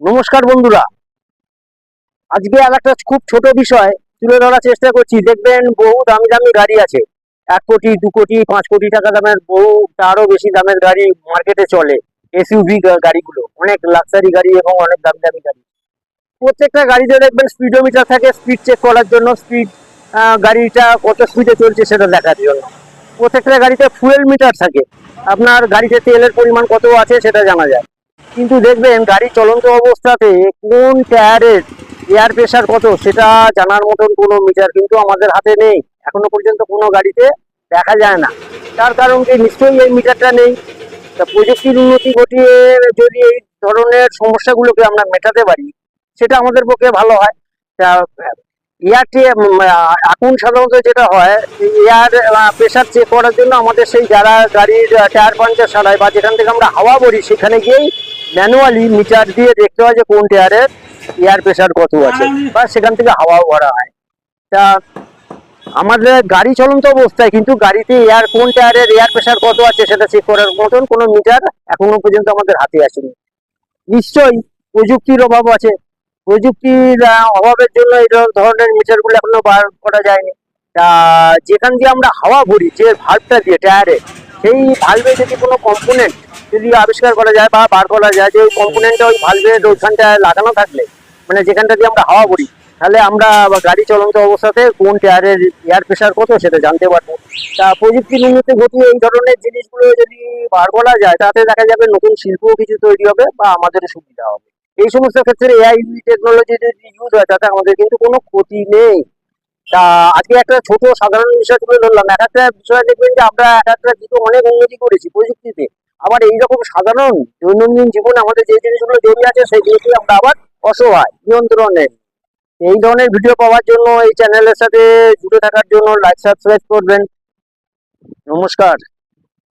নমস্কার বন্ধুরা। আজকে আর একটা খুব ছোট বিষয় তুলে ধরার চেষ্টা করছি। দেখবেন বহু দামি দামি গাড়ি আছে। এক কোটি, দু কোটি, পাঁচ কোটি টাকা দামের, বহু তারও বেশি দামের গাড়ি মার্কেটে চলে। এসইউভি গাড়িগুলো। অনেক লাক্সারি গাড়ি এবং অনেক দামি দামি গাড়ি। প্রত্যেকটা গাড়িতে দেখবেন স্পিডোমিটার থাকে স্পিড চেক করার জন্য স্পিড গাড়িটা কত স্পিডে চলছে সেটা দেখার জন্য। প্রত্যেকটা গাড়িতে ফুয়েল মিটার থাকে। আপনার গাড়িতে তেলের পরিমাণ কত আছে সেটা জানা যায়। কিন্তু দেখবেন গাড়ি চলন্ত অবস্থাতে কোন টায়ারের এয়ার প্রেশার কত, সেটা জানার মতন কোনো মিটার কিন্তু আমাদের হাতে নেই। এখনও পর্যন্ত কোনো গাড়িতে দেখা যায় না। তার কারণ কি? নিশ্চয়ই এই মিটারটা নেই। তা প্রযুক্তির উন্নতি ঘটিয়ে যদি এই ধরনের সমস্যাগুলোকে আমরা মেটাতে পারি, সেটা আমাদের পক্ষে ভালো হয়। তা এয়ারটি এখন সাধারণত যেটা হয় এয়ার প্রেশার চেক করার জন্য আমাদের সেই যারা গাড়ির টায়ার পাঞ্চার সারায় বা যেখান থেকে আমরা হাওয়া ভরি, সেখানে গিয়েই ম্যানুয়ালি মিটার দিয়ে দেখতে হয় যে কোন টায়ারের এয়ার প্রেশার কত আছে বা সেখান থেকে হাওয়াও ভরা হয়। তা আমাদের গাড়ি চলন্ত অবস্থায় কিন্তু গাড়িতে এয়ার কোন টায়ারের এয়ার প্রেশার কত আছে সেটা চেক করার মতন কোনো মিটার এখনও পর্যন্ত আমাদের হাতে আসেনি। নিশ্চয়ই প্রযুক্তির অভাব আছে। প্রযুক্তির অভাবের জন্য এই ধর- ধরনের মিটারগুলো এখনও বার করা যায়নি। তা, যেখান দিয়ে আমরা হাওয়া ভরি, যে ভাল্বটা দিয়ে টায়ারে সেই ভালভে যদি কোনো কম্পোনেন্ট যদি আবিষ্কার করা যায় বা বার করা যায়, যে ওই কম্পোনেন্টটা ওই ভালভের ওইখানটায় লাগানো থাকলে মানে যেখানটা দিয়ে আমরা হাওয়া ভরি, তাহলে আমরা গাড়ি চলন্ত অবস্থাতে কোন টায়ারের এয়ার প্রেশার কত সেটা জানতে পারব। তা প্রযুক্তির উন্নতি ঘটিয়ে এই ধরনের জিনিসগুলো যদি বার করা যায়, তাতে দেখা যাবে নতুন শিল্পও কিছু তৈরি হবে বা আমাদেরও সুবিধা হবে। এই সমস্ত ক্ষেত্রে এআই টেকনোলজি যদি ইউজ হয়, তাতে আমাদের কিন্তু কোনো ক্ষতি নেই। তা আজকে একটা ছোট সাধারণ বিষয় তুলে ধরলাম। এক একটা বিষয় দেখবেন যে আমরা এক একটা দিকে অনেক উন্নতি করেছি প্রযুক্তিতে। আবার এইরকম সাধারণ দৈনন্দিন জীবনে আমাদের যে জিনিসগুলো জড়িয়ে আছে জিনিসগুলো আমরা আবার অসহায় নিয়ন্ত্রণে এই ধরনের ভিডিও পাওয়ার জন্য, এই চ্যানেলের সাথে জুড়ে থাকার জন্য লাইক সাবস্ক্রাইব করবেন। নমস্কার।